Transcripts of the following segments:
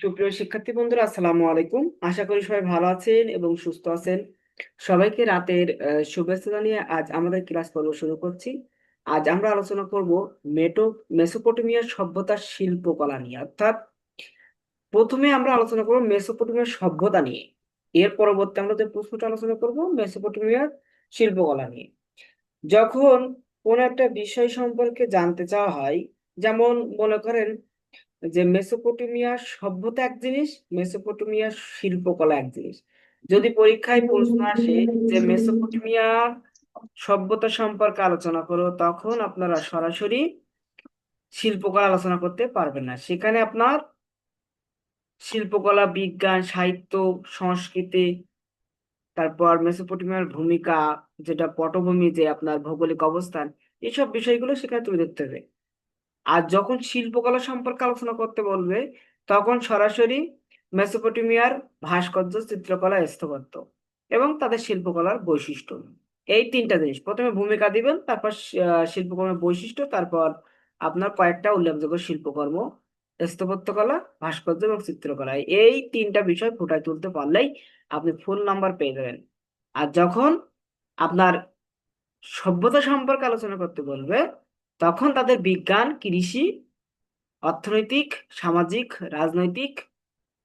সুপ্রিয় শিক্ষার্থী বন্ধুরা, আসসালামু আলাইকুম। আশা করি সবাই ভালো আছেন এবং সুস্থ আছেন। সবাইকে রাতের শুভেচ্ছা জানিয়ে আজ আমাদের ক্লাস পর্ব শুরু করছি। আজ আমরা আলোচনা করব মেটো মেসোপটেমিয়ার সভ্যতার শিল্পকলা নিয়ে। অর্থাৎ প্রথমে আমরা আলোচনা করব মেসোপটেমিয়ার সভ্যতা নিয়ে। এর পরবর্তী আমরা যে প্রশ্নটা আলোচনা করব, মেসোপটেমিয়ার শিল্পকলা নিয়ে। যখন কোন একটা বিষয় সম্পর্কে জানতে চাওয়া হয়, যেমন মনে করেন যে মেসোপটেমিয়ার সভ্যতা এক জিনিস মেসোপটেমিয়ার শিল্পকলা এক জিনিস। যদি পরীক্ষায় প্রশ্ন আসে যে মেসোপটেমিয়ার সভ্যতা সম্পর্কে আলোচনা করো, তখন আপনারা সরাসরি শিল্পকলা আলোচনা করতে পারবেন না। সেখানে আপনার শিল্পকলা, বিজ্ঞান, সাহিত্য, সংস্কৃতি, তারপর মেসোপটেমিয়ার ভূমিকা, যেটা পটভূমি, যে আপনার ভৌগোলিক অবস্থান এইসব বিষয়গুলো সেখানে তুলে ধরতে হবে। আর যখন শিল্পকলা সম্পর্কে আলোচনা করতে বলবে, তখন সরাসরি মেসোপটেমিয়ার ভাস্কর্য, চিত্রকলা স্থাপত্য এবং তাদের শিল্পকলার বৈশিষ্ট্য। এই তিনটা জিনিস। প্রথমে ভূমিকা দিবেন, তারপর শিল্পকর্মের বৈশিষ্ট্য, তারপর আপনার কয়েকটা উল্লেখযোগ্য শিল্পকর্ম স্থাপত্যকলা ভাস্কর্য এবং চিত্রকলা। এই তিনটা বিষয় ফুটায় তুলতে পারলেই আপনি ফুল নাম্বার পেয়ে যাবেন। আর যখন আপনার সভ্যতা সম্পর্কে আলোচনা করতে বলবে তখন তাদের বিজ্ঞান, কৃষি, অর্থনৈতিক, সামাজিক, রাজনৈতিক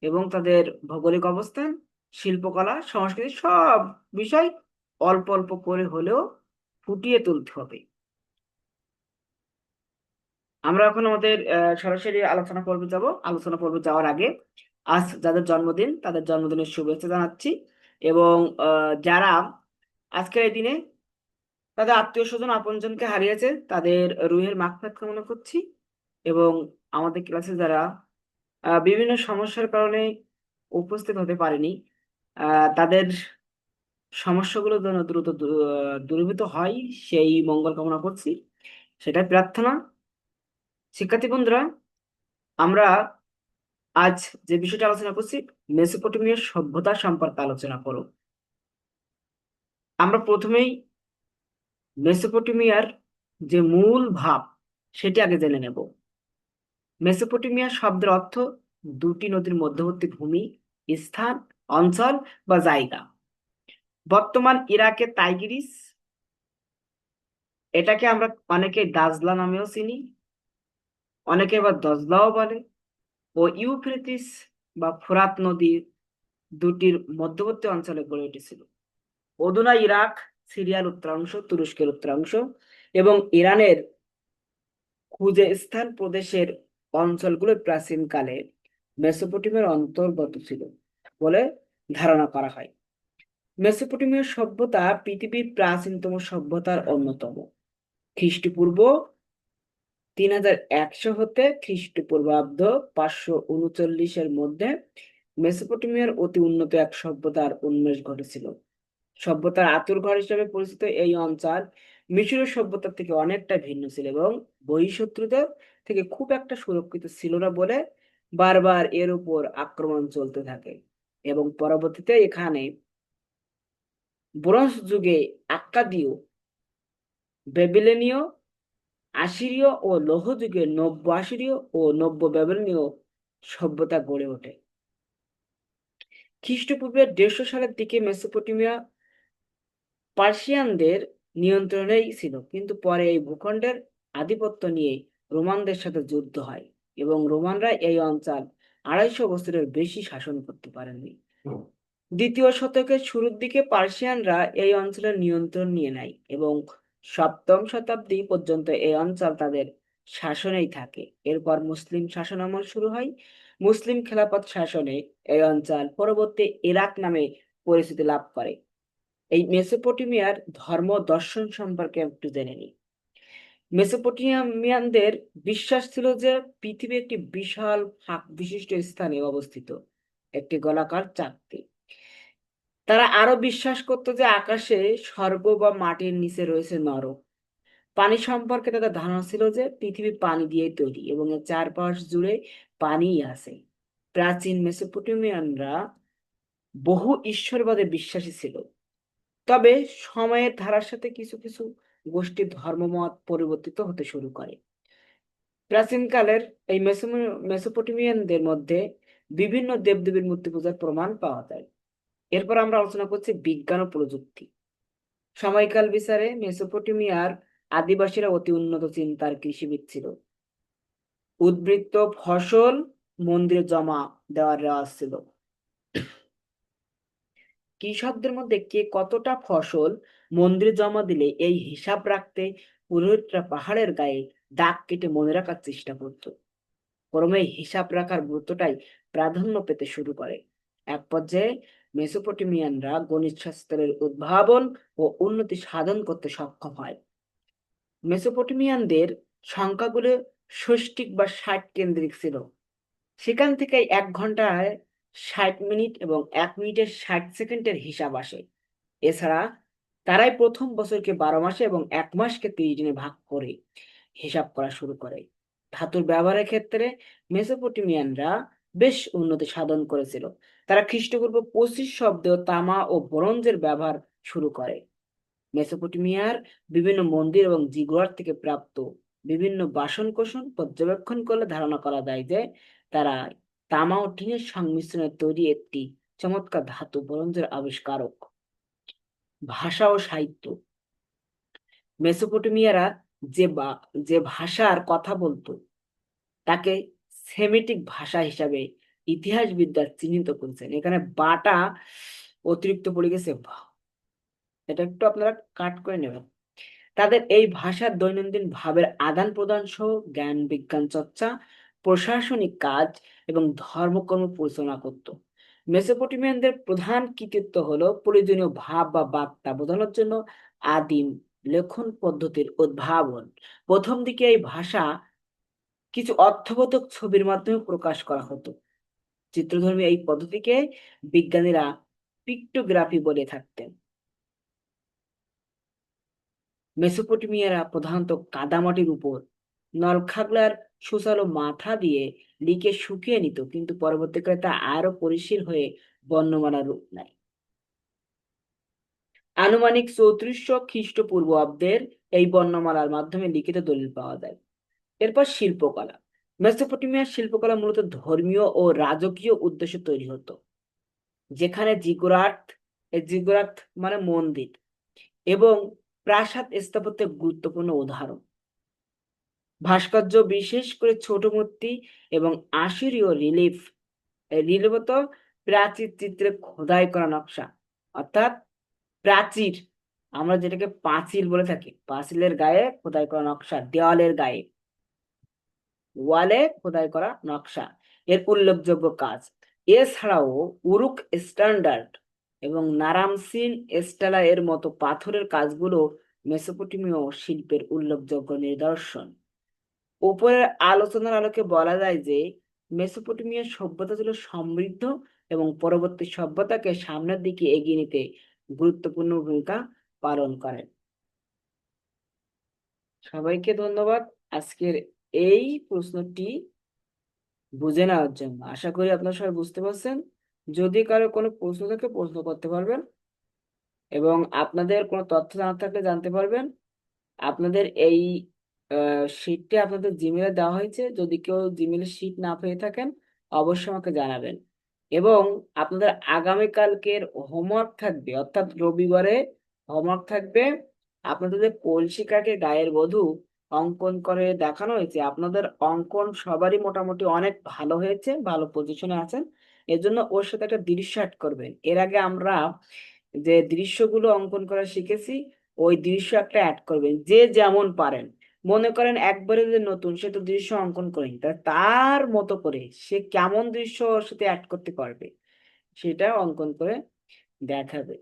এবং তাদের ভৌগোলিক অবস্থান, শিল্পকলা, সংস্কৃতি সব বিষয় অল্প অল্প করে হলেও ফুটিয়ে তুলতে হবে। আমরা এখন আমাদের সরাসরি আলোচনা পর্বে যাব। আলোচনা পর্বে যাওয়ার আগে আজ যাদের জন্মদিন, তাদের জন্মদিনের শুভেচ্ছা জানাচ্ছি এবং যারা আজকের এই দিনে তাদের আত্মীয় স্বজন আপনজনকে হারিয়েছে, তাদের রুহের মাগফিরাত কামনা করছি এবং আমাদের ক্লাসে যারা বিভিন্ন সমস্যার কারণে উপস্থিত হতে পারেনি তাদের সমস্যাগুলো যেন দ্রুত দূরীভূত হয়, সেই মঙ্গল কামনা করছি। সেটাই প্রার্থনা। শিক্ষার্থী বন্ধুরা, আমরা আজ যে বিষয়টা আলোচনা করছি, মেসোপটেমিয়ার সভ্যতা সম্পর্কে আলোচনা করব। আমরা প্রথমেই মেসোপটেমিয়ার যে মূল ভাব, সেটি আগে জেনে নেব। মেসোপটেমিয়া শব্দের অর্থ দুটি নদীর মধ্যবর্তী ভূমি, স্থান, অঞ্চল বা জায়গা। বর্তমান ইরাকের তাইগ্রিস এটাকে আমরা অনেকে দাজলা নামেও চিনি, অনেকে আবার দজলাও বলে, ও ইউফ্রেটিস বা ফোরাত নদী দুটির মধ্যবর্তী অঞ্চলে গড়ে উঠেছিল। অধুনা ইরাক সিরিয়ার উত্তরাংশ, তুরস্কের উত্তরাংশ এবং ইরানের খুজেস্তান প্রদেশের অঞ্চলগুলো প্রাচীনকালে মেসোপটেমিয়ার অন্তর্গত ছিল বলে ধারণা করা হয়। মেসোপটেমিয়ার সভ্যতা পৃথিবীর প্রাচীনতম সভ্যতার অন্যতম। খ্রিস্টপূর্ব তিন হাজার একশো হতে খ্রিস্টপূর্বাব্দ পাঁচশো উনচল্লিশের মধ্যে মেসোপটেমিয়ার অতি উন্নত এক সভ্যতার উন্মেষ ঘটেছিল। সভ্যতার আতুরঘর হিসেবে পরিচিত এই অঞ্চল মিশরীয় সভ্যতার থেকে অনেকটা ভিন্ন ছিল এবং বহিঃশত্রুদের থেকে খুব একটা সুরক্ষিত ছিল না বলে বারবার এর উপর আক্রমণ চলতে থাকে। এবং পরবর্তীতে এখানে ব্রোঞ্জ যুগে আক্কাদীয় বেবিলনীয় আশিরীয় ও লৌহ যুগে নব্য আশিরীয় ও নব্য ব্যাবিলনীয় সভ্যতা গড়ে ওঠে। খ্রিস্টপূর্বে দেড়শো সালের দিকে মেসোপটেমিয়া পার্সিয়ানদের নিয়ন্ত্রণেই ছিল কিন্তু পরে এই ভূখণ্ডের আধিপত্য নিয়ে রোমানদের সাথে যুদ্ধ হয় এবং রোমানরা এই অঞ্চল আড়াইশো বছরের বেশি শাসন করতে পারেননি। দ্বিতীয় শতকের শুরুর দিকে পার্সিয়ানরা এই অঞ্চলের নিয়ন্ত্রণ নিয়ে নেয় এবং সপ্তম শতাব্দী পর্যন্ত এই অঞ্চল তাদের শাসনেই থাকে। এরপর মুসলিম শাসন আমল শুরু হয়। মুসলিম খেলাফত শাসনে এই অঞ্চল পরবর্তী ইরাক নামে পরিচিতি লাভ করে। এই মেসোপটেমিয়ার ধর্ম দর্শন সম্পর্কে একটু জেনে নিই। মেসোপটেমিয়ানদের বিশ্বাস ছিল যে পৃথিবী একটি বিশাল ফাঁক বিশিষ্ট স্থানে অবস্থিত, একটি গোলাকার চাকতি। তারা আরও বিশ্বাস করতো যে আকাশে স্বর্গ বা মাটির নিচে রয়েছে নরক। পানি সম্পর্কে তাদের ধারণা ছিল যে পৃথিবী পানি দিয়ে তৈরি এবং এর চারপাশ জুড়ে পানিই আছে। প্রাচীন মেসোপটেমিয়ানরা বহু ঈশ্বরবাদে বিশ্বাসী ছিল। তবে সময়ের ধারার সাথে কিছু কিছু গোষ্ঠীর ধর্মমত পরিবর্তিত হতে শুরু করে। প্রাচীনকালের এই মেসো মেসোপটেমিয়ানদের মধ্যে বিভিন্ন দেবদেবীর মূর্তি পূজার প্রমাণ পাওয়া যায়। এরপর আমরা আলোচনা করছি বিজ্ঞান ও প্রযুক্তি। সময়কাল বিচারে মেসোপটেমিয়ার আদিবাসীরা অতি উন্নত চিন্তার কৃষিবিদ ছিল। উদ্বৃত্ত ফসল মন্দিরে জমা দেওয়ার রেওয়াজ ছিল। কৃষকদের মধ্যে কে কতটা ফসল মন্দিরে জমা দিলে এই হিসাব রাখতে পুরোহিতরা পাহাড়ের গায়ে দাগ কেটে মনে রাখার চেষ্টা করত। ক্রমে হিসাব রাখার গুরুত্বটাই প্রাধান্য পেতে শুরু করে। এক পর্যায়ে মেসোপটেমিয়ানরা গণিত শাস্ত্রের উদ্ভাবন ও উন্নতি সাধন করতে সক্ষম হয়। মেসোপটেমিয়ানদের সংখ্যাগুলো ষষ্টিক বা ষাট কেন্দ্রিক ছিল। সেখান থেকে এক ঘন্টায় ষাট মিনিট এবং এক মিনিটের ষাট সেকেন্ডের হিসাব আসে। এছাড়া তারাই প্রথম বছরকে বারো মাসে এবং এক মাসকে তিরিশ দিনে ভাগ করে হিসাব করা শুরু করে। ধাতুর ব্যবহারের ক্ষেত্রে মেসোপটেমিয়ানরা বেশ উন্নতি সাধন করেছিল। তারা খ্রিস্টপূর্ব পঁচিশ শব্দেও তামা ও ব্রোঞ্জের ব্যবহার শুরু করে। মেসোপটেমিয়ার বিভিন্ন মন্দির এবং জিগুয়ার থেকে প্রাপ্ত বিভিন্ন বাসন কোষণ পর্যবেক্ষণ করলে ধারণা করা যায় যে তারা তামা ও টিনের সংমিশ্রণে তৈরি একটি চমৎকার ধাতু ব্রোঞ্জের আবিষ্কারক। ভাষা ও সাহিত্য। মেসোপটেমিয়ারা যে যে ভাষার কথা বলতো, তাকে সেমিটিক ভাষা হিসাবে ইতিহাসবিদরা চিহ্নিত করেছেন। এখানে বাটা অতিরিক্ত পড়ে গেছে এটা একটু আপনারা কাট করে নেবেন। তাদের এই ভাষার দৈনন্দিন ভাবের আদান প্রদান সহ জ্ঞান, বিজ্ঞান, চর্চা প্রশাসনিক কাজ এবং ধর্মকর্ম পরিচালনা করত। মেসোপটেমিয়ানদের প্রধান কৃতিত্ব হলো প্রয়োজনীয় ভাব বা বার্তা বোঝানোর জন্য আদিম লেখন পদ্ধতির উদ্ভাবন। প্রথম দিকে এই ভাষা কিছু অর্থবোধক ছবির মাধ্যমে প্রকাশ করা হতো। চিত্রধর্মী এই পদ্ধতিকে বিজ্ঞানীরা পিক্টোগ্রাফি বলে থাকতেন। মেসোপটেমিয়ারা প্রধানত কাদামাটির উপর নলখাগলার সুসালো মাথা দিয়ে লিখে শুকিয়ে নিত, কিন্তু পরবর্তীকালে তা আরও পরিশীল হয়ে বর্ণমালা রূপ নেয়। আনুমানিক চৌত্রিশশো খ্রিস্টপূর্বাব্দের এই বর্ণমালার মাধ্যমে লিখিত দলিল পাওয়া যায়। এরপর শিল্পকলা। মেসোপটেমিয়ার শিল্পকলা মূলত ধর্মীয় ও রাজকীয় উদ্দেশ্যে তৈরি হতো, যেখানে জিগুরাট জিগুরাট মানে মন্দির, এবং প্রাসাদ স্থাপত্যের গুরুত্বপূর্ণ উদাহরণ। ভাস্কর্য বিশেষ করে ছোট মূর্তি এবং আশিরীয় রিলিফ রিলিফত প্রাচীর চিত্রে খোদাই করা নকশা। অর্থাৎ প্রাচীর, আমরা যেটাকে পাঁচিল বলে থাকি, পাঁচিলের গায়ে খোদাই করা নকশা, দেওয়ালের গায়ে, ওয়ালে খোদাই করা নকশা, এর উল্লেখযোগ্য কাজ। এছাড়াও উরুক স্ট্যান্ডার্ড এবং নারামসিন এস্টালা এর মতো পাথরের কাজগুলো মেসোপটেমীয় শিল্পের উল্লেখযোগ্য নিদর্শন। উপরের আলোচনার আলোকে বলা যায় যে, মেসোপটেমিয়ার সভ্যতা ছিল সমৃদ্ধ এবং পরবর্তী সভ্যতাকে সামনের দিকে এগিয়ে নিতে গুরুত্বপূর্ণ ভূমিকা পালন করে। সবাইকে ধন্যবাদ আজকের এই প্রশ্নটি বুঝে নেওয়ার জন্য। আশা করি আপনারা সবাই বুঝতে পারছেন। যদি কারও কোনো প্রশ্ন থাকে, প্রশ্ন করতে পারবেন এবং আপনাদের কোনো তথ্য জানা থাকলে জানতে পারবেন। আপনাদের এই শিটটি আপনাদের জিমেলে দেওয়া হয়েছে। যদি কেউ জিমেলে শিট না পেয়ে থাকেন, অবশ্যই আমাকে জানাবেন। এবং আপনাদের আগামীকালকের হোমওয়ার্ক থাকবে, অর্থাৎ রবিবারে হোমওয়ার্ক থাকবে। আপনাদের যে কলসিকাকে গায়ের বধূ অঙ্কন করে দেখানো হয়েছে, আপনাদের অঙ্কন সবারই মোটামুটি অনেক ভালো হয়েছে, ভালো পজিশনে আছেন। এর জন্য ওর সাথে একটা দৃশ্য অ্যাড করবেন। এর আগে আমরা যে দৃশ্যগুলো অঙ্কন করা শিখেছি, ওই দৃশ্য একটা অ্যাড করবেন, যে যেমন পারেন। মনে করেন একবারে যে নতুন সে তো দৃশ্য অঙ্কন করেনি তার মতো করে সে কেমন দৃশ্য ওর সাথে অ্যাড করতে পারবে, সেটা অঙ্কন করে দেখাবে।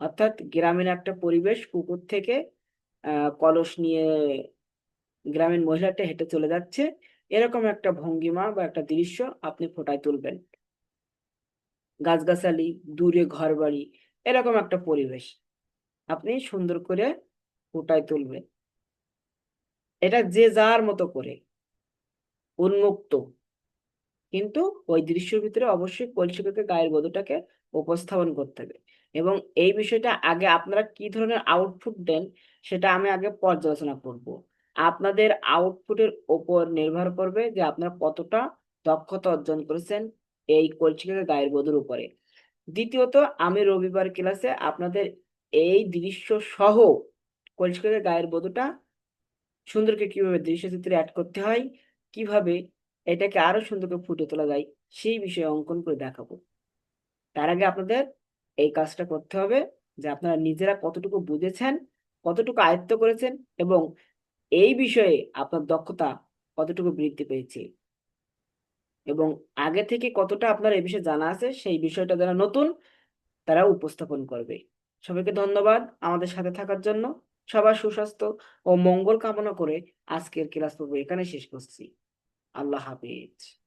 অর্থাৎ গ্রামীণ একটা পরিবেশ, পুকুর থেকে কলস নিয়ে গ্রামীণ মহিলাটা হেঁটে চলে যাচ্ছে, এরকম একটা ভঙ্গিমা বা একটা দৃশ্য আপনি ফোটায় তুলবেন। গাছগাছালি, দূরে ঘর বাড়ি এরকম একটা পরিবেশ আপনি সুন্দর করে ফুটায় তুলবেন। এটা যে যার মতো করে উন্মুক্ত। কিন্তু ওই দৃশ্যের ভিতরে অবশ্যই কলসিকাকে গায়ের বধূটাকে উপস্থাপন করতে হবে। এবং এই বিষয়টা আগে আপনারা কি ধরনের আউটপুট দেন সেটা আমি আগে পর্যালোচনা করব। আপনাদের আউটপুটের ওপর নির্ভর করবে যে আপনারা কতটা দক্ষতা অর্জন করেছেন এই কলসিকাকে গায়ের বধুর উপরে। দ্বিতীয়ত, আমি রবিবার ক্লাসে আপনাদের এই দৃশ্য সহ কলসিকাকে গায়ের বধুটা সুন্দরকে কীভাবে দৃশ্যচিত্রে অ্যাড করতে হয়, কীভাবে এটাকে আরও সুন্দরকে ফুটে তোলা যায়, সেই বিষয়ে অঙ্কন করে দেখাবো। তার আগে আপনাদের এই কাজটা করতে হবে যে আপনারা নিজেরা কতটুকু বুঝেছেন, কতটুকু আয়ত্ত করেছেন এবং এই বিষয়ে আপনার দক্ষতা কতটুকু বৃদ্ধি পেয়েছে এবং আগে থেকে কতটা আপনার এই বিষয়ে জানা আছে সেই বিষয়টা যারা নতুন, তারা উপস্থাপন করবে। সবাইকে ধন্যবাদ আমাদের সাথে থাকার জন্য। সবার সুস্বাস্থ্য ও মঙ্গল কামনা করে আজকের ক্লাস পর্ব এখানে শেষ করছি। আল্লাহ হাফিজ।